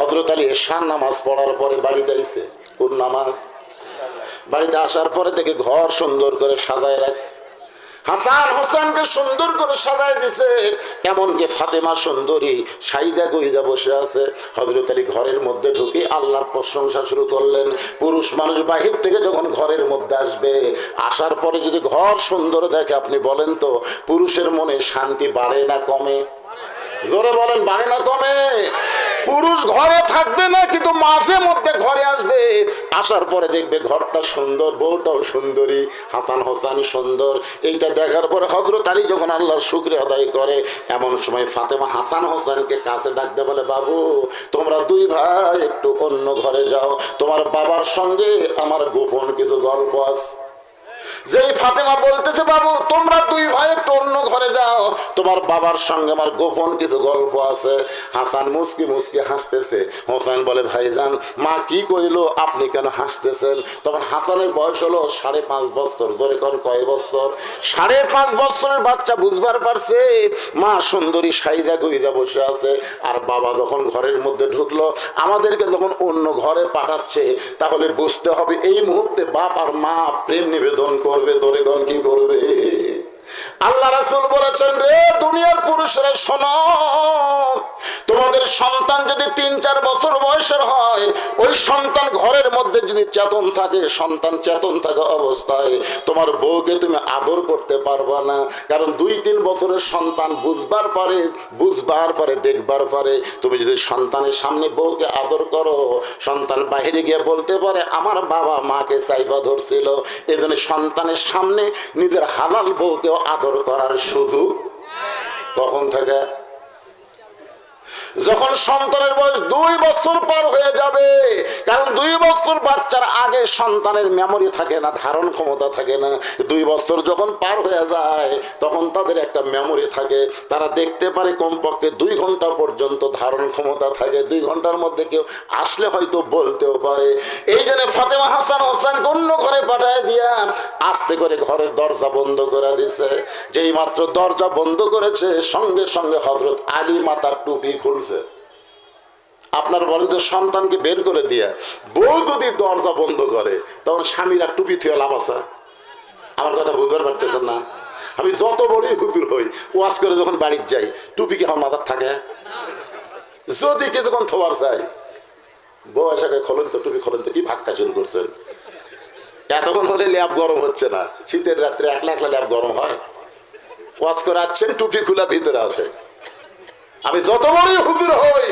হজরত আলী এশার নামাজ পড়ার পরে বাড়িতে আইছে। কোন নামাজ? বাড়িতে আসার পরে থেকে ঘর সুন্দর করে সাজায় রাখছে। হাসান হোসেনকে সুন্দর করে সাজায় দিছে। এমনকি ফাতেমা সুন্দরী সাইদা গইজা বসে আছে। হজরত আলী ঘরের মধ্যে ঢুকে আল্লাহর প্রশংসা শুরু করলেন। পুরুষ মানুষ বাহির থেকে যখন ঘরের মধ্যে আসবে, আসার পরে যদি ঘর সুন্দর দেখে, আপনি বলেন তো, পুরুষের মনে শান্তি বাড়ে না কমে? জোরে বলেন, বাড়ে না কমে? পুরুষ ঘরে থাকবে না, কিন্তু মাঝে মধ্যে ঘরে আসবে। আসার পরে দেখবে ঘরটা সুন্দর, বউটাও সুন্দরী, হাসান হোসানি সুন্দর। এইটা দেখার পরে হজরত আলী যখন আল্লাহর শুক্রে আদায় করে, এমন সময় ফাতেমা হাসান হোসেনকে কাছে ডাকতে বলে, বাবু, তোমরা দুই ভাই একটু অন্য ঘরে যাও। তোমার বাবার সঙ্গে আমার গোপন কিছু গল্প আছে। যেই ফাতেমা বলতেছে, বাবু, তোমরা দুই ভাই একটু অন্য ঘরে যাও। তোমার বাবার সঙ্গে আমার গোপন কিছু গল্প আছে। হাসান মুসকি মুসকি হাসতেছে। হোসেন বলে, ভাইজান, মা কি কইলো? আপনি কেন হাসতেছেন? তখন হাসানের বয়স হলো সাড়ে পাঁচ বছর, জোরে কোন কয় বছর? সাড়ে পাঁচ বছরের বাচ্চা বুঝবার পারছে, মা সুন্দরী সাইজা গুইজা বসে আছে। আর বাবা যখন ঘরের মধ্যে ঢুকলো, আমাদেরকে যখন অন্য ঘরে পাঠাচ্ছে, তাহলে বুঝতে হবে এই মুহূর্তে বাপ আর মা প্রেম নিবেদন করবে তোরে কোন কি করবে? আল্লাহ রাসুল বলেছেন রে দুনিয়ার পুরুষরা শোনো। তোমাদের সন্তান যদি তিন, চার বছর বয়সের হয়, ওই সন্তান ঘরের মধ্যে যদি চেতন থাকে, সন্তান চেতন থাকা অবস্থায় তোমার বউকে তুমি আদর করতে পারবা না। কারণ দুই, তিন বছরের সন্তান বুঝবার পারে বুঝবার পারে, দেখবার পারে। তুমি যদি সন্তানের সামনে বউকে আদর করো, সন্তান বাইরে গিয়ে বলতে পারে, আমার বাবা মাকে চাইবা ধরছিল। এই জন্য সন্তানের সামনে নিজের হালাল বউকেও আদর করার শুধু কখন থেকে যখন সন্তানের বয়স দুই বছর পার হয়ে যাবে, কারণ দুই বছর বাচ্চার আগে সন্তানের মেমোরি থাকে না, ধারণ ক্ষমতা থাকে না। দুই বছর যখন পার হয়ে যায়, তখন তাদের একটা মেমোরি থাকে। তারা দেখতে পারে কমপক্ষে দুই ঘণ্টা পর্যন্ত ধারণ ক্ষমতা থাকে। দুই ঘণ্টার মধ্যে কেউ আসলে হয়তো বলতেও পারে। এই জন্য ফাতেমা হাসান হোসেন অন্য করে পাঠায় দিয়া আস্তে করে ঘরের দরজা বন্ধ করে দিছে যেই মাত্র দরজা বন্ধ করেছে, সঙ্গে সঙ্গে হজরত আলী মাতার টুপি খুলছে আপনার বলেন যে সন্তানকে বের করে দিয়া বউ যদি দরজা বন্ধ করে, তখন স্বামীরা টুপি থুয়ে লাভ আছে? আমার কথা বুঝতে পারতেছেন না? আমি যত বড়ই হুজুর হই, ওয়াজ করে যখন বাড়ির যাই, টুপি কি আমার মাথার থাকে? যদি কিছুক্ষণ থোয়ার চাই। বউ এসাকে খোলেন তো টুপি, খোলেন তো। কি ভাগটা শুরু করছেন? এতক্ষণ হলে ল্যাব গরম হচ্ছে না। শীতের রাত্রে একলা একলা ল্যাব গরম হয়? ওয়াজ করে আসছেন, টুপি খোলা ভিতরে আসে। আমি যত বড়ই হুজুর হই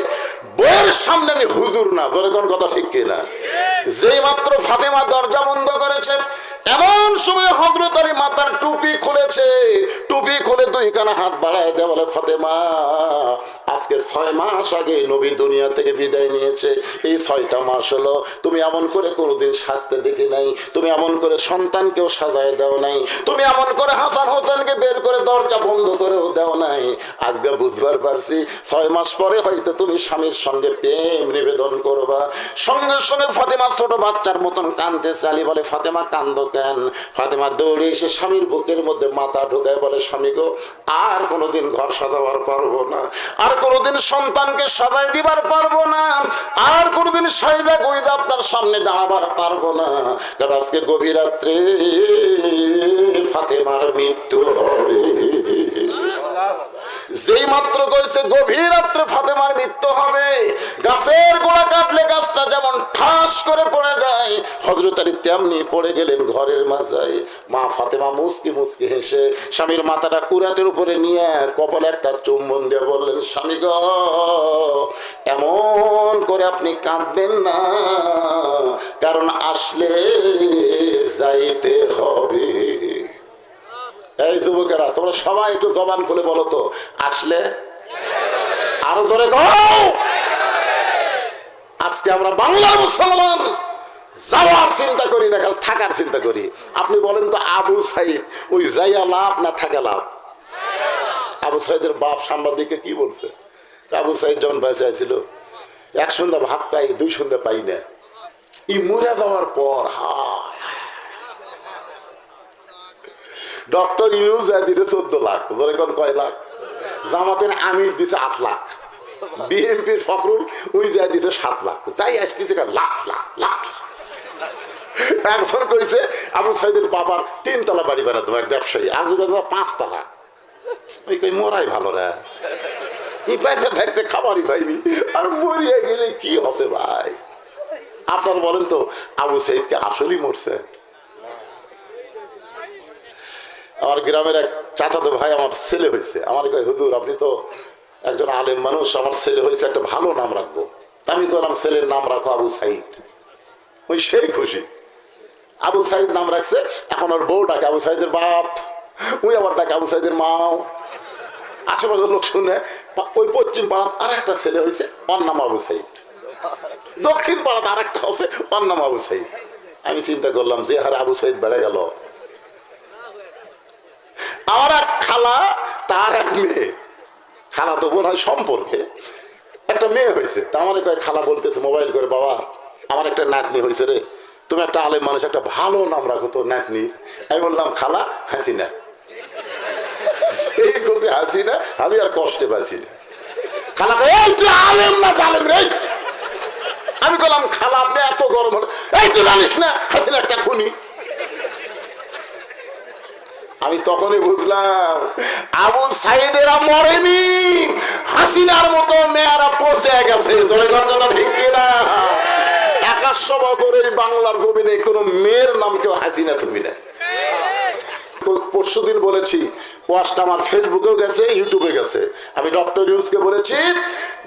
বইয়ের সামনে আমি হুজুর না কোন কথা ঠিক কিনা যেই মাত্র ফাতেমা দরজা বন্ধ করেছে, এমন সময় হজরত আলী মাথার টুপি খুলেছে, টুপি খুলে দুইখানা হাত বাড়ায় দেয়, বলে, ফাতেমা, আজকে ছয় মাস আগে নবী দুনিয়া থেকে বিদায় নিয়েছে, এই ছয়টা মাস হলো, তুমি এমন করে কোনোদিন সাজতে দেখি নাই, তুমি এমন করে সন্তানকেও সাজায় দাও নাই, তুমি এমন করে হাসান হোসেনকে বের করে দরজা বন্ধ করেও দাও নাই। আজকে বুঝবার পারছি। ছয় মাস পরে হয়তো তুমি স্বামীর সঙ্গে প্রেম নিবেদন করবা। সঙ্গে সঙ্গে ফাতেমা ছোট বাচ্চার মতন কান্দতে চালি, বলে, ফাতেমা কান্দ কেন? ফাতেমা দৌড়ে এসে স্বামীর বুকের মধ্যে মাথা ঢোকায় বলে, স্বামী গো, আর কোনোদিন ঘর সাজাবার পারব না। আর কোনোদিন সন্তানকে সাজাই দিবার পারব না। আর কোনোদিন সাইদা গইজা আপনার সামনে দাঁড়াবার পারব না। কারণ আজকে গভীর রাত্রে ফাতেমার মৃত্যু হবে। যেই মাত্র কইছে, গভীর রাত্রে ফাতেমার মৃত্যু হবে। গাছের গোড়া কাটলে গাছটা যেমন ঠাস করে পড়ে যায় হজরত আলী তেমনি পড়ে গেলেন ঘরের মাঝায়। মা ফাতেমা মুসকি মুসকি হেসে স্বামীর মাথাটা কুরাতের উপরে নিয়ে কপালে একটা চুম্বন দিয়ে বললেন, স্বামী গ, এমন করে আপনি কাঁদবেন না, কারণ আসলে যাইতে হবে। এই যুবকেরা, তোমরা সবাই একটু জবান খুলে বলো তো, আসলে? আরও ধরে আজকে আমরা বাংলার মুসলমান, যাওয়ার চিন্তা করি না থাকার চিন্তা করি। আপনি বলেন তো, আবু সাইদ, ওই যাইয়া লাভ না থাকা লাভ? আবু সাইদের বাপ সাংবাদিককে কি বলছে? আবু সাইদ যখন বেঁচে ছিল এক সন্ধ্যা ভাত পাই, দুই সন্ধ্যা পাই না। ই মরে যাওয়ার পর, হায় ডক্টর ইউজ দিতে চোদ্দ লাখ ধরে কোন কয় লাখ? জামাতের আমির দিতে আট লাখ। বিএনপির ফখরুল ওই যাই দিতে সাত লাখ। যাই আসতেছে লাখ লাখ লাখ। একজন কইছে, আবু সাইদের বাবার তিনতলা বাড়ি বানাতো এক ব্যবসায়ী। আর পাঁচতলা? ওই কই, মোরাই ভালো রে। পয়সা থাকতে খাবারই পাইনি। আর মরিয়ে গেলে কি হবে ভাই? আপনার বলেন তো, আবু সাইদকে আসলেই মরছে। আমার গ্রামের এক চাচাতো ভাই আমার ছেলে হয়েছে। আমার কয়, হুজুর, আপনি তো একজন আলেম মানুষ, আমার ছেলে হয়েছে, একটা ভালো নাম রাখব। আমি কইলাম, ছেলের নাম রাখো আবু সাইদ। ওই সেই খুশি। আবু সাইদ নাম রাখছে, এখন ওর বউ ডাকে আবু সাইদের বাপ ওই আবার ডাকে আবু সাইদের মাও। আশেপাশের লোক শুনে ওই পশ্চিম পাড়াত আর একটা ছেলে হয়েছে, ওর নাম আবু সাইদ। দক্ষিণ পাড়াত আর একটা হচ্ছে ওর নাম আবু সাইদ। আমি চিন্তা করলাম, যে হারে আবু সাইদ বেড়ে গেল। আমার এক খালা, তার এক মেয়ে। খালা তো বোন হয় সম্পর্কে। একটা মেয়ে হয়েছে। তা আমার কয়েক খালা বলতেছে, মোবাইল করে, বাবা, আমার একটা নাতনি হয়েছে রে। তুমি একটা আলেম মানুষ, একটা ভালো নাম রাখো তোর নাতনি আমি বললাম, খালা, হাসিনা। সেই করছে হাসিনা, আমি আর কষ্টে পাচ্ছি না। খালা এই তুই আলেম না আলেম রে? আমি বললাম, খালা, আপনি এত গরম হলো এই তুই জানিস না হাসিনা একটা খুনি। আমি তখনই বুঝলাম, আবু সাইদেরা মরেনি, হাসিনার মতো মেয়েরা পচে গেছে। ধরে কথা ঠিক না একাশো বছর এই বাংলার জমিনে কোনো মেয়ের নাম কেউ হাসিনা তুমি না। পরশু দিন বলেছি ওয়াজটা আমার ফেসবুকেও গেছে ইউটিউবে গেছে। আমি ডক্টর নিউজকে বলেছি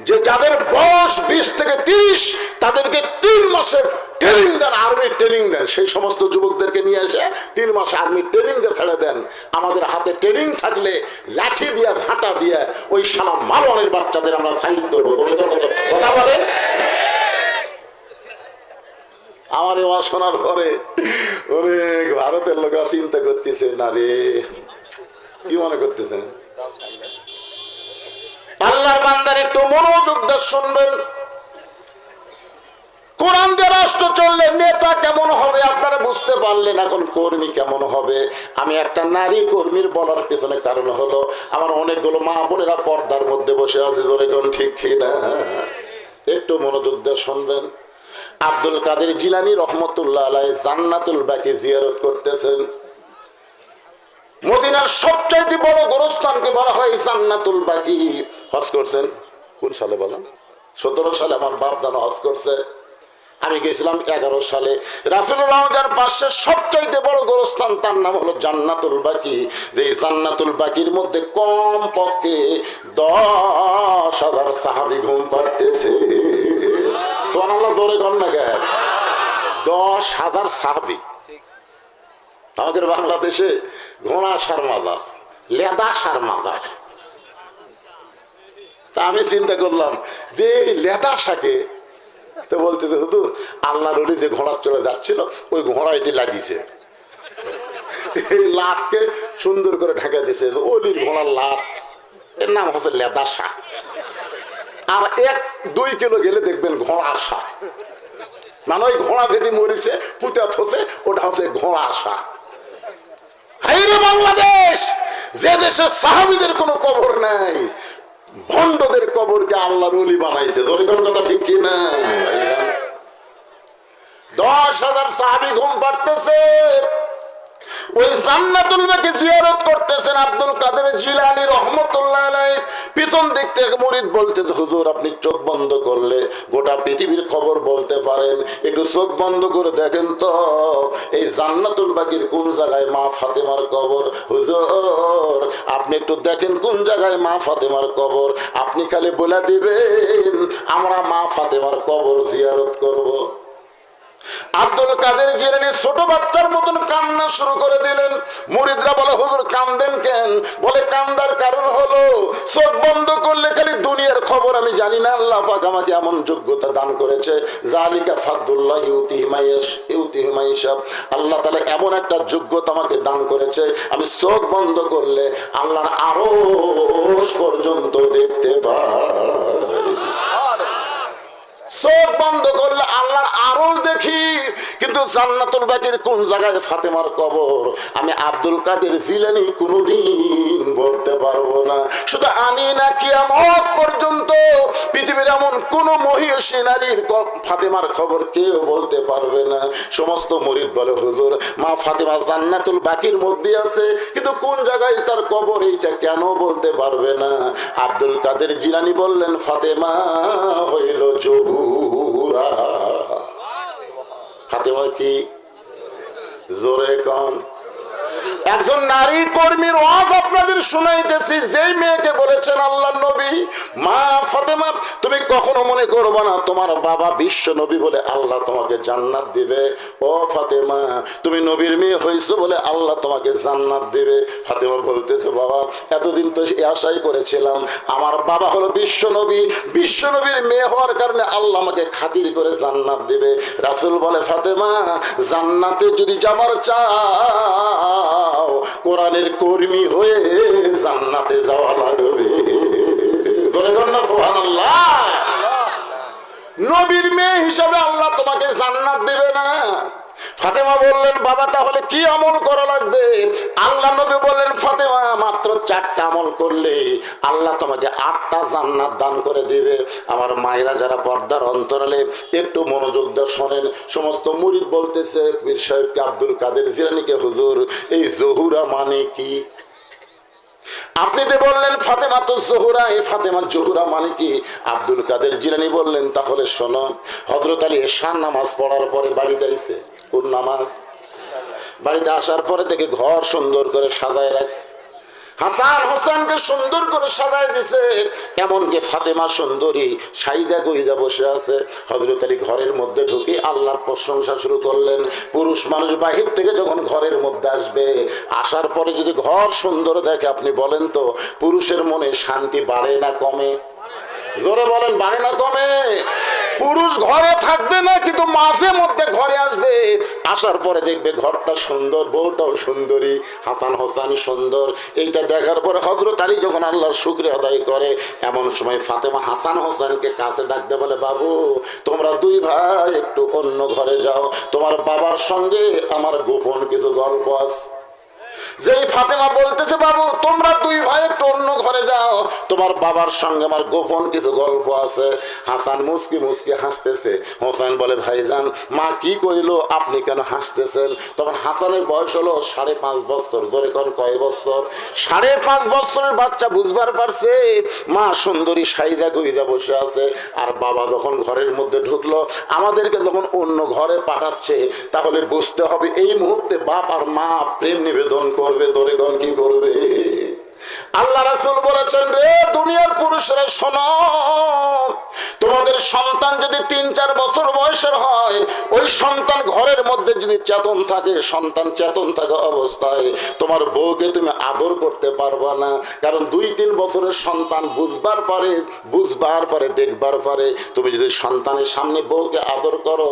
যে যাদের বয়স বিশ থেকে তিরিশ, তাদেরকে তিন মাসের ট্রেনিং দেন আর্মির ট্রেনিং দেন। সেই সমস্ত যুবকদেরকে নিয়ে এসে তিন মাস আর্মির ট্রেনিং দিয়ে ছেড়ে দেন। আমাদের হাতে ট্রেনিং থাকলে লাঠি দিয়ে ঝাঁটা দিয়ে ওই সালা মালওয়ানের বাচ্চাদের আমরা সাইজ করব। কথা বলেন? আমার এ শোনার পরে অনেক ভারতের লোকরা চিন্তা করতেছে, না রে। কি মনে করতেছে? আল্লাহর বান্দার একটু মনোযোগ শুনবেন। কোরআন দিয়ে রাষ্ট্র চললে নেতা কেমন হবে আপনারা বুঝতে পারলেন, এখন কর্মী কেমন হবে? আমি একটা নারী কর্মীর বলার পেছনে কারণ হলো, আমার অনেকগুলো মা বোনেরা পর্দার মধ্যে বসে আছে, জোরে কোন ঠিক কিনা? একটু মনোযোগ দিয়ে শুনবেন। আব্দুল কাদের জিলানি রহমতুল্লাহ জান্নাতুল বাকি জিয়ারত করতেছেন। মদিনার সবচাইতে বড় গোরস্থানকে বলা হয় জান্নাতুল বাকি। হজ করছেন? কোন সালে বলেন সতেরো সালে আমার বাপ জানো হজ করছে। আমি গেছিলাম এগারো সালে। রাসুল্লাহ পাশে সবচাইতে বড় গোরস্থান, তার নাম হলো জান্নাতুল বাকি। যে জান্নাতুল বাকির মধ্যে কম পক্ষে দশ হাজার সাহাবি ঘুম পাড়তেছে। দশ হাজার সাহাবি। আমাদের বাংলাদেশে ঘোড়া সার মাজার, লেদা সার মাজার। তা আমি চিন্তা করলাম, যে এই লেদা শাকে, তো বলছে যে, হুজুর, আল্লাহ রলি যে ঘোড়া চলে যাচ্ছিল, ওই ঘোড়া এটি লাগিয়েছে। এই লাতকে সুন্দর করে ঢাকা দিছে অলির ঘোড়ার লাত এর নাম হচ্ছে লেদা শাক। আর এক, দুই কিলো গেলে দেখবেন ঘোড়া আসা। মানে ওই ঘোড়া যেটি মরিছে, পুঁতে থসে, ওটা হচ্ছে ঘোড়া আসা। বাংলাদেশ! যে দেশে সাহাবিদের কোনো কবর নাই, ভণ্ডদের কবরকে আল্লাহর অলি বানাইছে। ধরে কথা ঠিক কি না? দশ হাজার সাহাবি ঘুম পাড়তেছে। ওই জান্নাতুল বাকে জিয়ারত করতেছেন আব্দুল পিছন দিক থেকে মুরিদ বলতেছে হুজুর, আপনি চোখ বন্ধ করলে গোটা পৃথিবীর খবর বলতে পারেন। একটু চোখ বন্ধ করে দেখেন তো, এই জান্নাতুল বাকির কোন জায়গায় মা ফাতেমার কবর? হুজুর, আপনি একটু দেখেন কোন জায়গায় মা ফাতেমার কবর। আপনি খালি বলে দিবেন, আমরা মা ফাতেমার কবর জিয়ারত করব। আব্দুল কাদের জিলানি ছোট বাচ্চার মতন কান্না শুরু করে দিলেন। মুরিদরা বলে, হুজুর, কান্দেন কেন? বলে, কান্দার কারণ হলো চোখ বন্ধ করলে খালি দুনিয়ার খবর আমি জানি না। আল্লাহ পাক আমাকে এমন যোগ্যতা দান করেছে। জালিকা ফাদুল্লাহ ইউতি হিমাইশ ইউতি হিমাইশাব আল্লাহ তালা এমন একটা যোগ্যতা আমাকে দান করেছে। আমি চোখ বন্ধ করলে আল্লাহর আরও পর্যন্ত দেখতে পাই। চোখ বন্ধ করলে আল্লাহর আরও দেখি। কিন্তু জান্নাতুল বাকির কোন জায়গায় ফাতেমার কবর? আমি আব্দুল কাদের জিলানি কোনোদিন বলতে পারব না। শুধু আমি না, কিয়ামত পর্যন্ত পৃথিবীর এমন কোন মহিষী নারীর ফাতেমার খবর কেউ বলতে পারবে না। সমস্ত মরিদ বলে, হুজুর, মা ফাতেমা জান্নাতুল বাকির মধ্যে আছে, কিন্তু কোন জায়গায় তার কবর এইটা কেন বলতে পারবে না? আব্দুল কাদের জিলানি বললেন, ফাতেমা হইল জহুরা। ফাতেমা কি জোরে কন একজন নারী কর্মীর ওয়াজ আপনাদের শুনাইতেছি, যেই মেয়েকে বলেছেন আল্লাহ নবী, মা ফাতেমা, তুমি কখনো মনে করবে না, তোমার বাবা বিশ্ব নবী বলে আল্লাহ তোমাকে জান্নাত দিবে। ও ফাতেমা, তুমি নবীর মেয়ে হয়েছো বলে আল্লাহ তোমাকে জান্নাত দিবে। ফাতেমা বলতেছে, বাবা, এতদিন তো আশাই করেছিলাম, আমার বাবা হলো বিশ্ব নবী, বিশ্ব নবীর মেয়ে হওয়ার কারণে আল্লাহ আমাকে খাতির করে জান্নাত দিবে। রাসুল বলে, ফাতেমা, জান্নাতে যদি যাবার চাও কোরআনের কর্মী হয়ে জান্নাতে যাওয়া লাগবে। নবীর মেয়ে হিসাবে আল্লাহ তোমাকে জান্নাত দেবে না। ফাতেমা বললেন, বাবা, তাহলে কি আমল করা লাগবে? আল্লাহ নবী বললেন, ফাতেমা, মাত্র চারটা আমল করলে আল্লাহ তোমাকে আটটা জান্নাত দান করে দিবে। আমার মায়েরা যারা পর্দার অন্তরালে, একটু মনোযোগ দিয়ে শোনেন। সমস্ত মুরিদ বলতেছে, পীর সাহেবকে আব্দুল কাদের জিরানিকে হুজুর, এই জহুরা মানে কি? আপনি তো বললেন ফাতেমা তো জহুরা এই ফাতেমা জহুরা মানে কি? আব্দুল কাদের জিলানি বললেন, তাহলে শোনো হজরত আলী এশার নামাজ পড়ার পরে বাড়িতে আইছে। কোন নামাজ? বাড়িতে আসার পরে থেকে ঘর সুন্দর করে সাজায় রাখছে। হাসান হোসেনকে সুন্দর করে সাজায় দিছে। এমনকি ফাতেমা সুন্দরী সাইদা গইদা বসে আছে। হজরত আলী ঘরের মধ্যে ঢুকে আল্লাহর প্রশংসা শুরু করলেন। পুরুষ মানুষ বাহির থেকে যখন ঘরের মধ্যে আসবে, আসার পরে যদি ঘর সুন্দর দেখে, আপনি বলেন তো, পুরুষের মনে শান্তি বাড়ে না কমে? জোরে বলেন, বাড়ে না কমে? পুরুষ ঘরে থাকবে না, কিন্তু মাঝে মধ্যে ঘরে আসবে। আসার পরে দেখবে ঘরটা সুন্দর, বউটাও সুন্দরী, হাসান হোসানি সুন্দর। এইটা দেখার পরে হজরত আলী যখন আল্লাহর শুক্রে আদায় করে, এমন সময় ফাতেমা হাসান হোসেনকে কাছে ডাকতে বলে, বাবু, তোমরা দুই ভাই একটু অন্য ঘরে যাও। তোমার বাবার সঙ্গে আমার গোপন কিছু গল্প আছে। যেই ফাতেমা বলতেছে, বাবু, তোমরা দুই ভাই একটু অন্য ঘরে যাও। তোমার বাবার সঙ্গে আমার গোপন কিছু গল্প আছে। হাসান মুসকি মুসকি হাসতেছে। হোসেন বলে, ভাইজান, মা কি কইলো? আপনি কেন হাসতেছেন? তখন হাসানের বয়স হলো সাড়ে পাঁচ বছর, জোরে কর কয় বছর? সাড়ে পাঁচ বছরের বাচ্চা বুঝবার পারছে, মা সুন্দরী সাইজা গুইজা বসে আছে। আর বাবা যখন ঘরের মধ্যে ঢুকলো, আমাদেরকে যখন অন্য ঘরে পাঠাচ্ছে, তাহলে বুঝতে হবে এই মুহূর্তে বাপ আর মা প্রেম নিবেদন করবে তোরে গণ কি করবে? আল্লাহ রাসুল বলেছেন, রে দুনিয়ার পুরুষরা শোনো, তোমাদের সন্তান যদি তিন চার বছর বয়সের হয়, ওই সন্তান ঘরের মধ্যে যদি চেতন থাকে, সন্তান চেতন থাকা অবস্থায়, তোমার বউকে তুমি আদর করতে পারবা না। কারণ দুই তিন বছরের সন্তান বুঝবার পারে বুঝবার পারে, দেখবার পারে। তুমি যদি সন্তানের সামনে বউকে আদর করো,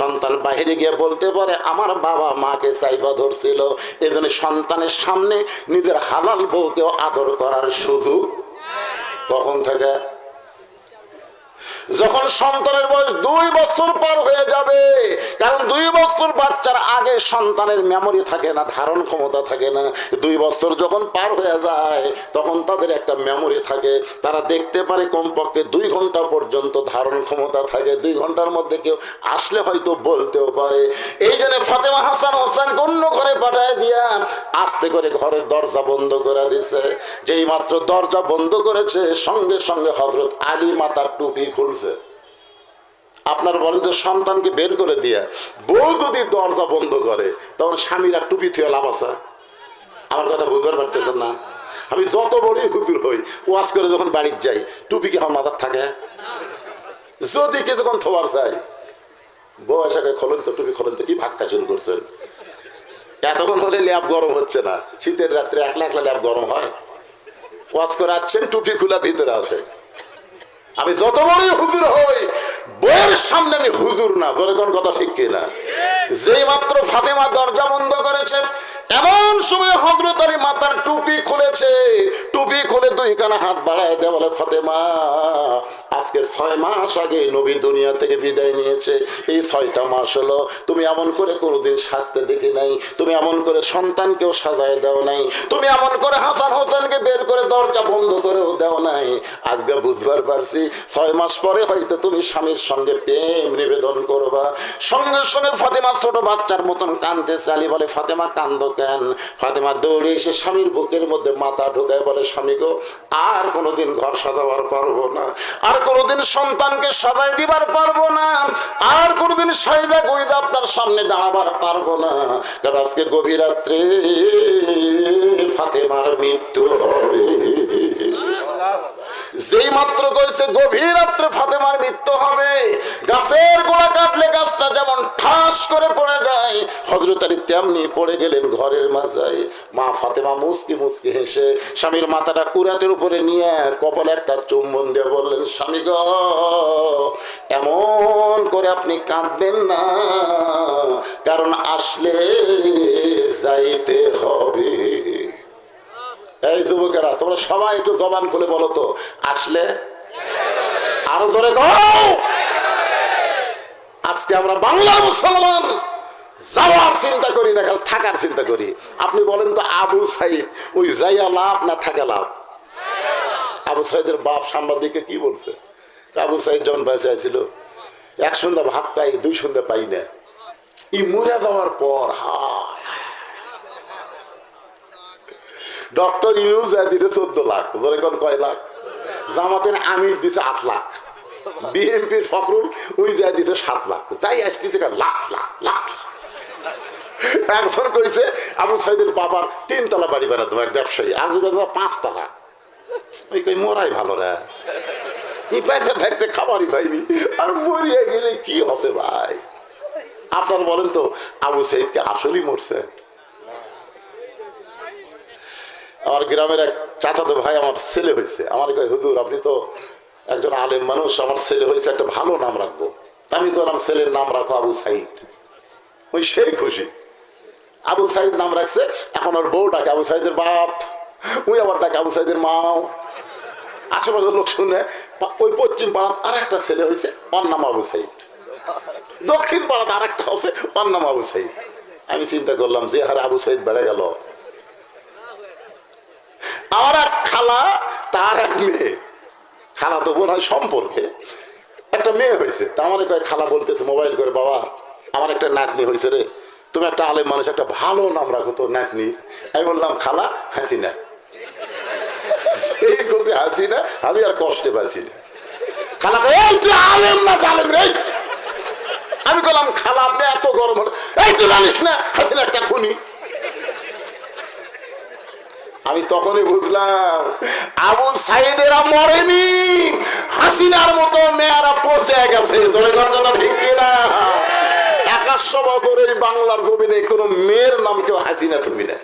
সন্তান বাইরে গিয়ে বলতে পারে, আমার বাবা মাকে চাইবা ধরছিল। এই জন্য সন্তানের সামনে নিজের হালাল বউকেও আদর করার শুধু কখন থেকে যখন সন্তানের বয়স দুই বছর পার হয়ে যাবে, কারণ দুই বছর বাচ্চার আগে সন্তানের মেমোরি থাকে না, ধারণ ক্ষমতা থাকে না। দুই বছর যখন পার হয়ে যায়, তখন তাদের একটা মেমোরি থাকে। তারা দেখতে পারে কমপক্ষে দুই ঘণ্টা পর্যন্ত ধারণ ক্ষমতা থাকে। দুই ঘণ্টার মধ্যে কেউ আসলে হয়তো বলতেও পারে। এই জন্য ফাতেমা হাসান হোসেন অন্য ঘরে পাঠায় দিয়া আস্তে করে ঘরের দরজা বন্ধ করে দিছে। যেই মাত্র দরজা বন্ধ করেছে, সঙ্গে সঙ্গে হজরত আলী মাতার টুপি খুলছে। আপনার বলেন যে সন্তানকে বের করে দিয়া বউ যদি দরজা বন্ধ করে, তখন স্বামীরা টুপি থুয়ে লাভ আছে? আমার কথা বুঝতে পারতেছেন না? আমি যত বড়ই হুজুর হই, ওয়াজ করে যখন বাড়ির যাই, টুপি কি আমার মাথার থাকে? যদি কিছুক্ষণ থোয়ার চাই বউ এসাকে খোলেন তো টুপি, খোলেন তো। কি ভাগটা শুরু করছেন? এতক্ষণ হলে ল্যাব গরম হচ্ছে না। শীতের রাত্রে একলা একলা ল্যাব গরম হয়? ওয়াজ করে আসছেন, টুপি খোলা ভিতরে আসে। আমি যত বড়ই হুজুর হই বইয়ের সামনে আমি হুজুর না। জোরে কোন কথা ঠিক কিনা? যেই মাত্র ফাতেমা দরজা বন্ধ করেছে এমন সময় হজরত আলী মাথার টুপি খুলেছে, টুপি খুলে দুই কানা হাত বাড়ায় দেয়, বলে, ফতেমা, আজকে ছয় মাস আগে নবী দুনিয়া থেকে বিদায় নিয়েছে। এই ছয়টা মাস হলো, তুমি এমন করে কোনোদিন সাজতে দেখি নাই, তুমি এমন করে সন্তানকেও সাজায় দাও নাই, তুমি এমন করে হাসান হোসেনকে বের করে দরজা বন্ধ করেও দাও নাই। আজকে বুঝবার পারছি, ছয় মাস পরে হয়তো তুমি স্বামীর সঙ্গে প্রেম নিবেদন করবা। সঙ্গে সঙ্গে ফাতেমা ছোট বাচ্চার মতন কানতে চালি বলে, ফাতেমা, কান্দ কেন ফাতেমা দৌড়ে এসে স্বামীর বুকের মধ্যে মাথা ঢোকায় বলে, স্বামী গো, আর কোনোদিন ঘর সাজাবার পারব না। আর কোনোদিন সন্তানকে সাজাই দিবার পারব না। আর কোনোদিন সাইদা গইজা আপনার সামনে দাঁড়াবার পারব না। কারণ আজকে গভীর রাত্রে ফাতেমার মৃত্যু হবে। যেই মাত্র কইছে, গভীর রাত্রে ফাতেমার মৃত্যু হবে। গাছের গোড়া কাটলে গাছটা যেমন ঠাস করে পড়ে যায় হজরত আলী তেমনি পড়ে গেলেন ঘরের মাঝায়। মা ফাতেমা মুসকি মুসকি হেসে স্বামীর মাথাটা কুরাতের উপরে নিয়ে কপালে একটা চুম্বন দিয়ে বললেন, স্বামী গ, এমন করে আপনি কাঁদবেন না, কারণ আসলে যাইতে হবে। এই যুবকেরা, তোমরা সবাই একটু জবান খুলে বলো তো, আসলে? আরও ধরে আজকে আমরা বাংলার মুসলমান, যাওয়ার চিন্তা করি না থাকার চিন্তা করি। আপনি বলেন তো, আবু সাইদ, ওই যাইয়া লাভ না থাকা লাভ? আবু সাইদের বাপ সাংবাদিককে কি বলছে? আবু সাইদ যখন বেঁচে ছিল এক সন্ধ্যা ভাত পাই, দুই সন্ধ্যা পাই না। ই মরে যাওয়ার পর হায় ডক্টর ইউজ দিতে চোদ্দ লাখ ধরে কোন কয় লাখ? জামাতের আমির দিতে আট লাখ। বিএনপির ফখরুল, ওই যায় দিতে সাত লাখ। যাই আসতেছে লাখ লাখ লাখ একজন কইছে, আবু সাইদের বাবার তিনতলা বাড়ি বানাতো এক ব্যবসায়ী। আর পাঁচতলা। ওই কই, মোরাই ভালো রে। পয়সা থাকতে খাবারই পাইনি। আর মরিয়া গেলে কি হসে ভাই? আপনার বলেন তো, আবু সাইদকে আসলেই মরছে। আমার গ্রামের এক চাচাতো ভাই আমার ছেলে হয়েছে। আমার কয়, হুজুর, আপনি তো একজন আলেম মানুষ, আমার ছেলে হয়েছে, একটা ভালো নাম রাখব। আমি কলাম ছেলের নাম রাখো আবু সাইদ। ওই সেই খুশি। আবু সাইদ নাম রাখছে, এখন ওর বউ ডাকে আবু সাইদের বাপ ওই আবার ডাকে আবু সাইদের মাও। আশেপাশের লোক শুনে ওই পশ্চিম পাড়াত আর একটা ছেলে হয়েছে, ওর নাম আবু সাইদ। দক্ষিণ পাড়াত আর একটা হচ্ছে ওর নাম আবু সাইদ। আমি চিন্তা করলাম, যে হারে আবু সাইদ বেড়ে গেল। আমার এক খালা, তার এক মেয়ে। খালা তো বোন হয় সম্পর্কে। একটা মেয়ে হয়েছে। তা আমার কয়, খালা বলতেছে, মোবাইল করে, বাবা, আমার একটা নাতনি হয়েছে রে। তুমি একটা আলেম মানুষ, একটা ভালো নাম রাখো তোর নাতনির। আমি বললাম, খালা, হাসিনা। সেই করছে হাসিনা, আমি আর কষ্টে বাঁচি না। খালা এই তুই আলেম না আলেম রে? আমি বললাম, খালা, আপনি এত গরম হলো এই তুই জানিস না, হাসিনা একটা খুনি। আমি তখনই বুঝলাম, আবু সাইদেরা মরেনি, হাসিনার মতো মেয়েরা পচে গেছে। ধরে কথা ঠিক কিনা? একাশো বছর এই বাংলার জমিনে কোনো মেয়ের নাম কেউ হাসিনা তুমি না।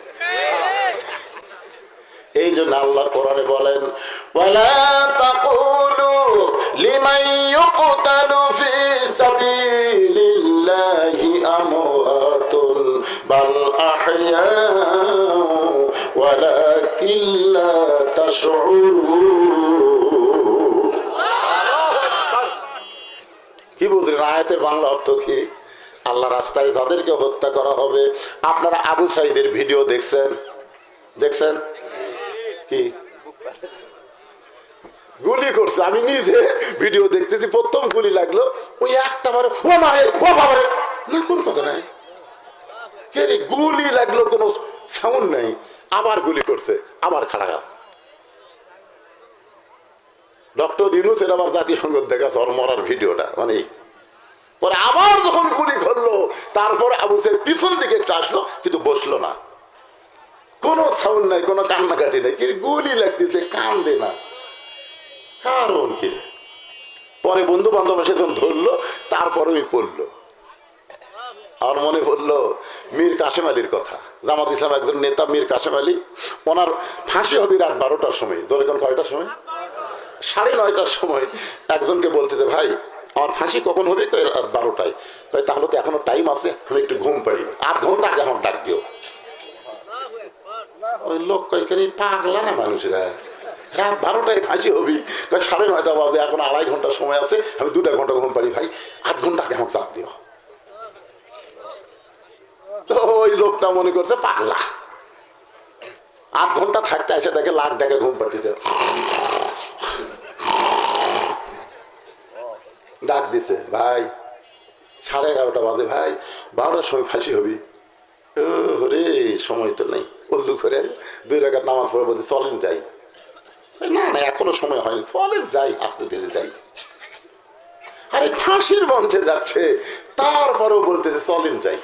এই জন্য আল্লাহ কোরআনে বলেন, ওয়ালা লা তাশউরুন কি বুঝলেন আয়াতের বাংলা অর্থ কি? আল্লাহ রাস্তায় যাদেরকে হত্যা করা হবে, আপনারা আবু সাইদের ভিডিও দেখছেন? দেখছেন? কি? গুলি করছে। আমি নিজে ভিডিও দেখতেছি, প্রথম গুলি লাগল। ওই একটা বারে ও মারে, ও বাবারে। না, কোন কথা নাই। কে গুলি লাগল, কোনো সাউন্ড নাই। আবার গুলি করছে আমার খাড়া গাছ ডক্টর ইনুসের আবার জাতিসংঘ দেখাচ্ছে ওর মরার ভিডিওটা মানে পরে আবার যখন গুলি করল, তারপরে আবু সাইদ পিছন দিকে একটু আসলো, কিন্তু বসল না। কোনো সাউন্ড নাই, কোনো কান্নাকাটি নাই, কি গুলি লাগতেছে, কান্দে না। কারণ কি? পরে বন্ধু বান্ধব যখন ধরলো, তারপরে ওই পড়ল। আমার মনে পড়ল মীর কাশেম আলীর কথা। জামাত ইসলাম একজন নেতা মীর কাশেম আলী। ওনার ফাঁসি হবে রাত বারোটার সময়। ধরে কোন কয়টার সময়? সাড়ে নয়টার সময় একজনকে বলতে যে, ভাই আমার ফাঁসি কখন হবে? রাত বারোটায়। কয় তাহলে তো এখনও টাইম আছে আমি একটু ঘুম পাড়ি। আধ ঘণ্টা আগে আমার ডাক দিও। ওই লোক কয়েকখানি পাগলা না মানুষরা? রাত বারোটায় ফাঁসি হবি। কয় সাড়ে নয়টা বাজে এখন আড়াই ঘণ্টা সময় আছে আমি দুটা ঘণ্টা ঘুম পারি ভাই। আধ ঘণ্টা আগে আমাকে চাপ দিও। তো ওই লোকটা মনে করছে পাগলা। আধ ঘণ্টা থাকতে এসে দেখে লাখ টাকা ঘুম পাড়তেছে। ডাক দিছে, ভাই, সাড়ে এগারোটা বাজে, ভাই, বারোটার সময় ফাঁসি হবি। রে, সময় তো নেই, উজু করে দুই রেখাত নামাজ পড়ে বলতে চলেন যাই। না না, এখনও সময় হয়নি, চলেন যাই আস্তে ধীরে যাই। আরে, ফাঁসির মঞ্চে যাচ্ছে, তারপরেও বলতেছে, চলেন যাই।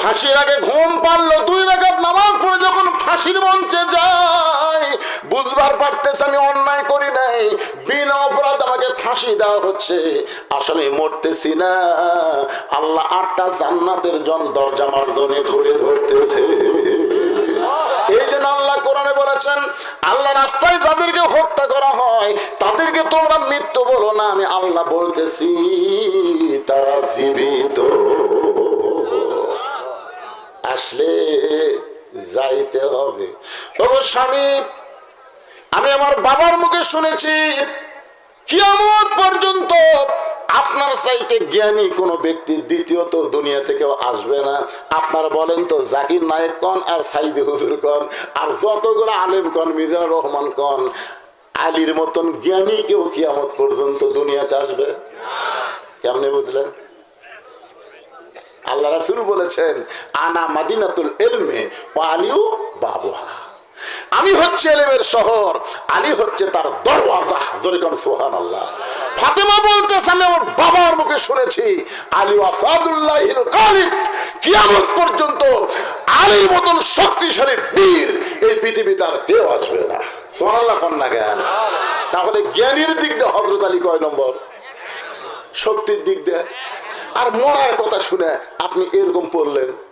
ফাঁসির আগে ঘুম পারল দুই রাকাত নামাজ পড়ে যখন ফাঁসির মঞ্চে যায়, বুঝবার পারতেছে আমি অন্যায় করি নাই, বিনা অপরাধ আমাকে ফাঁসি দেওয়া হচ্ছে। আসলে মরতেছি না, আল্লাহ আটটা জান্নাতের জন দরজা মার্জনে ঘুরে ধরতেছে। এই জন্য আল্লাহ কোরআনে বলেছেন, আল্লাহ রাস্তায় যাদেরকে হত্যা করা হয়, তাদেরকে তোমরা মৃত্যু বলো না, আমি আল্লাহ বলতেছি, তারা জীবিত। আসলে যাইতে হবে। তবে স্বামী, আমি আমার বাবার মুখে শুনেছি, কিয়ামত পর্যন্ত আপনার চাইতে জ্ঞানী কোনো ব্যক্তি দ্বিতীয়ত দুনিয়া থেকেও আসবে না। আপনারা বলেন তো, জাকির নায়ক কন আর সাইদি হুজুর কন আর যতগুলো আলেম কন, মিজানুর রহমান কন, আলীর মতন জ্ঞানী কেউ কিয়ামত পর্যন্ত দুনিয়াতে আসবে? কেমনে বুঝলেন? আল্লাহ রাসুল বলেছেন, আনা মাদিনাতুল এলমে ও আলিও বাবুহা। আমি হচ্ছে এলেমের শহর, আলী হচ্ছে তার দরওয়াজা। জরিকন সোহান আল্লাহ ফাতেমা বলতেছে, আমি আমার বাবার মুখে শুনেছি, আলী আসাদুল্লাহ কালিব কিয়ামত পর্যন্ত আলীর মতন শক্তিশালী বীর এই পৃথিবীতে আর কেউ আসবে না। সোহানাল্লাহ কন্যা জ্ঞান। তাহলে জ্ঞানীর দিক দিয়ে হজরত আলী কয় নম্বর? শক্তির দিক দিয়ে। আর মরার কথা শুনে আপনি এরকম পড়লেন।